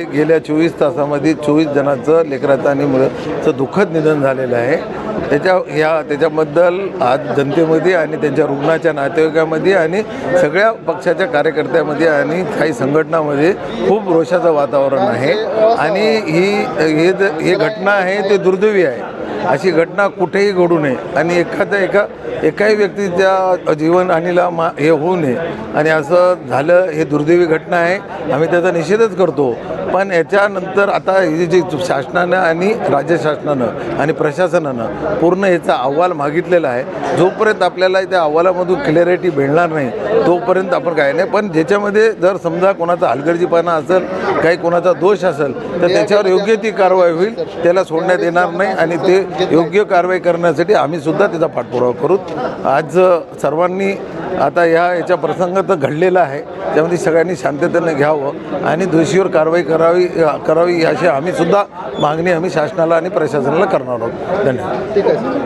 गेल्या चोवीस तासामध्ये चोवीस जणांचं लेकराचं आणि मुलाचं दुःखद निधन झालेलं आहे. त्याच्या ह्या त्याच्याबद्दल आज जनतेमध्ये आणि त्यांच्या रुग्णाच्या नातेवाईकामध्ये आणि सगळ्या पक्षाच्या कार्यकर्त्यामध्ये आणि काही संघटनामध्ये खूप रोषाचं वातावरण आहे. आणि ही हे ज- ही घटना आहे ते दुर्दैवी आहे. अशी घटना कुठेही घडू नये आणि एखाद्या एका एकाही व्यक्तीच्या जीवनहानीला मा हे होऊ नये. आणि असं झालं हे दुर्दैवी घटना आहे. आम्ही त्याचा निषेधच करतो. पण याच्यानंतर आता ही जी शासनानं आणि राज्य शासनानं आणि प्रशासनानं पूर्ण याचा अहवाल मागितलेला आहे. जोपर्यंत आपल्याला त्या अहवालामधून क्लिअरिटी मिळणार नाही तोपर्यंत आपण काय नाही. पण ज्याच्यामध्ये जर समजा कोणाचा हलगर्जीपणा असेल काही कोणाचा दोष असेल तर त्याच्यावर योग्य ती कारवाई होईल. त्याला सोडण्यात येणार नाही आणि ते योग्य कारवाई करण्यासाठी आम्ही सुद्धा त्याचा पाठपुरावा करू. आज सर्वांनी आता ह्या याच्या प्रसंग तर घडलेला आहे. त्यामध्ये सगळ्यांनी शांततेने घ्यावं आणि दोषीवर कारवाई करावी करावी अशी आम्ही सुद्धा मागणी आम्ही शासनाला आणि प्रशासनाला करणार आहोत. धन्यवाद. ठीक आहे